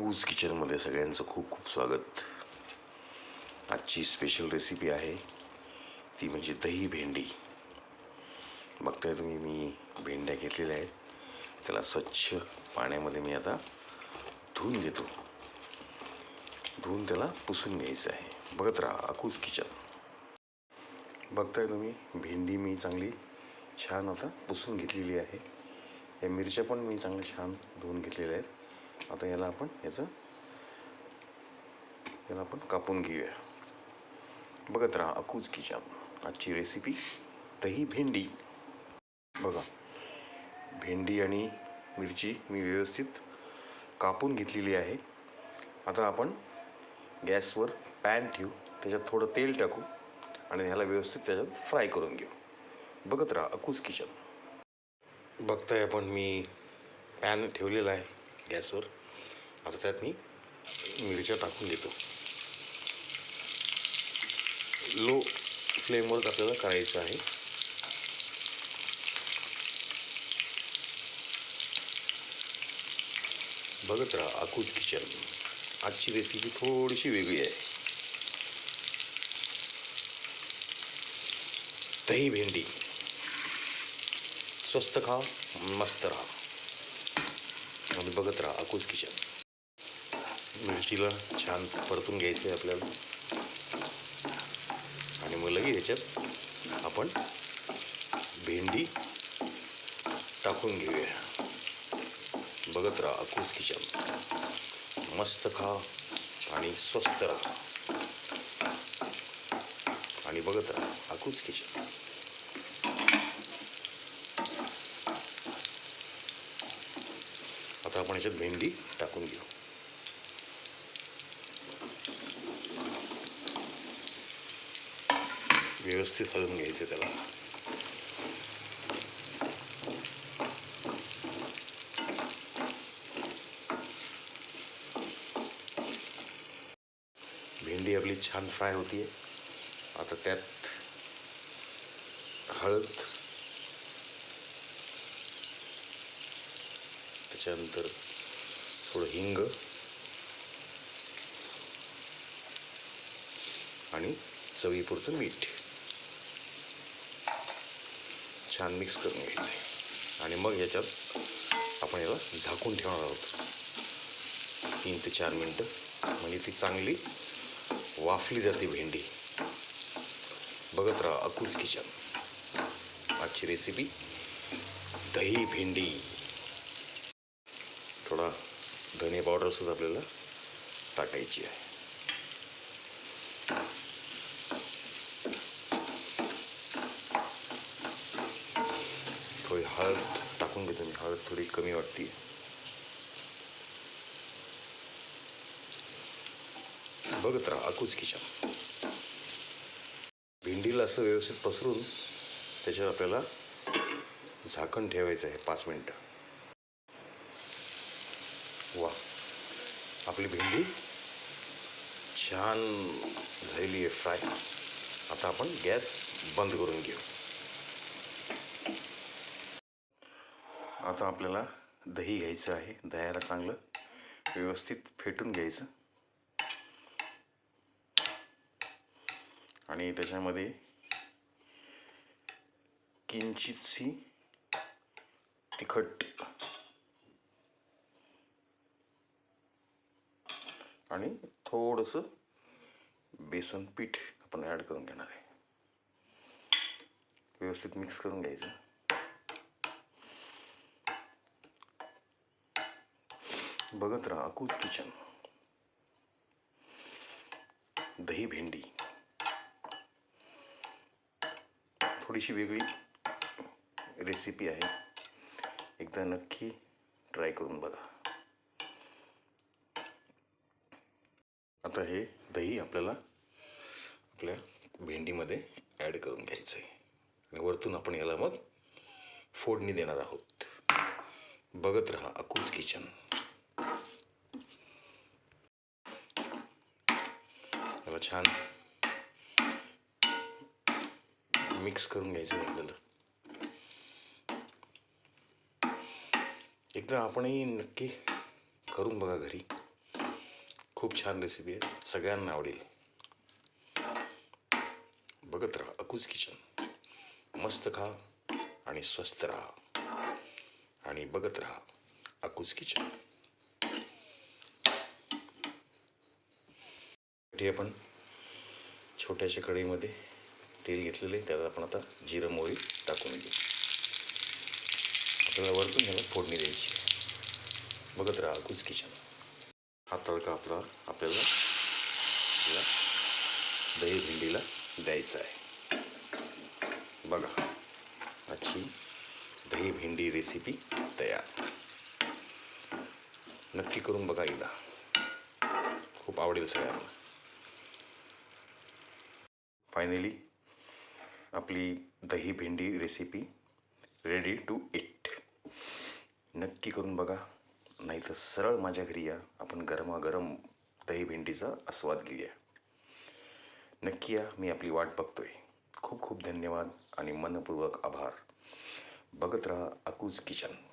कूज किचनमध्ये सगळ्यांचं खूप खूप स्वागत. आजची स्पेशल रेसिपी आहे ती म्हणजे दही भेंडी. बघताय तुम्ही मी भेंड्या घेतलेल्या आहेत. त्याला स्वच्छ पाण्यामध्ये मी आता धुवून घेतो धुवून त्याला पुसून घ्यायचं आहे. बघत राहा अकूज किचन बघताय तुम्ही भेंडी मी चांगली छान आता पुसून घेतलेली आहे. या मिरच्या पण मी चांगल्या छान धुवून घेतलेल्या आहेत. आता याला आपण याचं याला आपण कापून घेऊया. बघत राहा अकूज किचन आजची रेसिपी दही भेंडी. बघा भेंडी आणि मिरची मी व्यवस्थित कापून घेतलेली आहे. आता आपण गॅसवर पॅन ठेवू त्याच्यात थोडं तेल टाकू आणि ह्याला व्यवस्थित त्याच्यात फ्राय करून घेऊ. बघत राहा अकूज किचन बघताय आपण मी पॅन ठेवलेला आहे. गॅसवर आता त्यात मी मिरच्या टाकून देतो. लो फ्लेमवर आपल्याला करायचं आहे. बघत राहा अकूज किचन. आजची रेसिपी थोडीशी वेगळी आहे. दही भेंडी. स्वस्त खा मस्त राहा. आणि बघत राहा अकूज किचन मिरचीला छान परतून घ्यायचं आहे आपल्याला. आणि मग लगेच ह्याच्यात आपण भेंडी टाकून घेऊया. बघत राहा अकूज किचन मस्त खा आणि स्वस्त राहा. आणि बघत राहा अकूज किचन आता आपण याच्यात भेंडी टाकून घेऊ. व्यवस्थित हलवून घ्यायचं त्याला. भेंडी आपली छान फ्राय होतीये. आता त्यात हळद त्याच्यानंतर थोडं हिंग. आणि चवीपुरतं मीठ. छान मिक्स करून घ्यायचं. आणि मग याच्यात आपण याला झाकून ठेवणार आहोत. तीन ते चार मिनटं. म्हणजे ती चांगली वाफली जाते भेंडी. बघत राहा अकुस किचन. आजची रेसिपी दही भेंडी. थोडा धने पावडर सुद्धा आपल्याला टाकायची आहे. थोडी हळद टाकून घेतो मी हळद थोडी कमी वाटते बघत राहा अकूज किचन भेंडीला असं व्यवस्थित पसरून त्याच्यावर आपल्याला झाकण ठेवायचं आहे पाच मिनटं. आपली भेंडी छान झालेली आहे फ्राय. आता आपण गॅस बंद करून घेऊ. आता आपल्याला दही घ्यायचं आहे दह्याला चांगलं व्यवस्थित फेटून घ्यायचं. आणि त्याच्यामध्ये किंचितशी तिखट आणि थोडंसं बेसन पीठ आपण ॲड करून घेणार आहे. व्यवस्थित मिक्स करून घ्यायचं. बघत राहा अकूज किचन दही भेंडी. थोडीशी वेगळी रेसिपी आहे. एकदा नक्की ट्राय करून बघा. आता हे दही आपल्याला आपल्या भेंडीमध्ये ॲड करून घ्यायचं आहे आणि वरतून आपण याला मग फोडणी देणार आहोत. बघत राहा अकूज किचन. याला छान मिक्स करून घ्यायचं आहे आपल्याला. एकदा आपणही नक्की करून बघा घरी. खूप छान रेसिपी आहे. सगळ्यांना आवडेल. बघत राहा. अकूज किचन मस्त खा आणि स्वस्त राहा. आणि बघत राहा. अकूज किचन आपण छोट्याशा कढईमध्ये तेल घेतलेले त्यात आपण आता जिरं मोहरी टाकून घेऊ. आपल्याला वरतून ह्याला फोडणी द्यायची बघत राहा अकूज किचन हा तडका आपला आपल्याला या दही भेंडीला द्यायचा आहे. बघा अशी दही भेंडी रेसिपी तयार. नक्की करून बघा एकदा. खूप आवडेल सगळ्यांना. फायनली आपली दही भेंडी रेसिपी रेडी टू इट नक्की करून बघा. नाही तर सरळ माझ्या घरी या. आपण गरमागरम दही भेंडीचा आस्वाद घेऊया. नक्की या. मी आपली वाट बघतोय. खूप खूप धन्यवाद आणि मनपूर्वक आभार. बघत राहा अकूज किचन.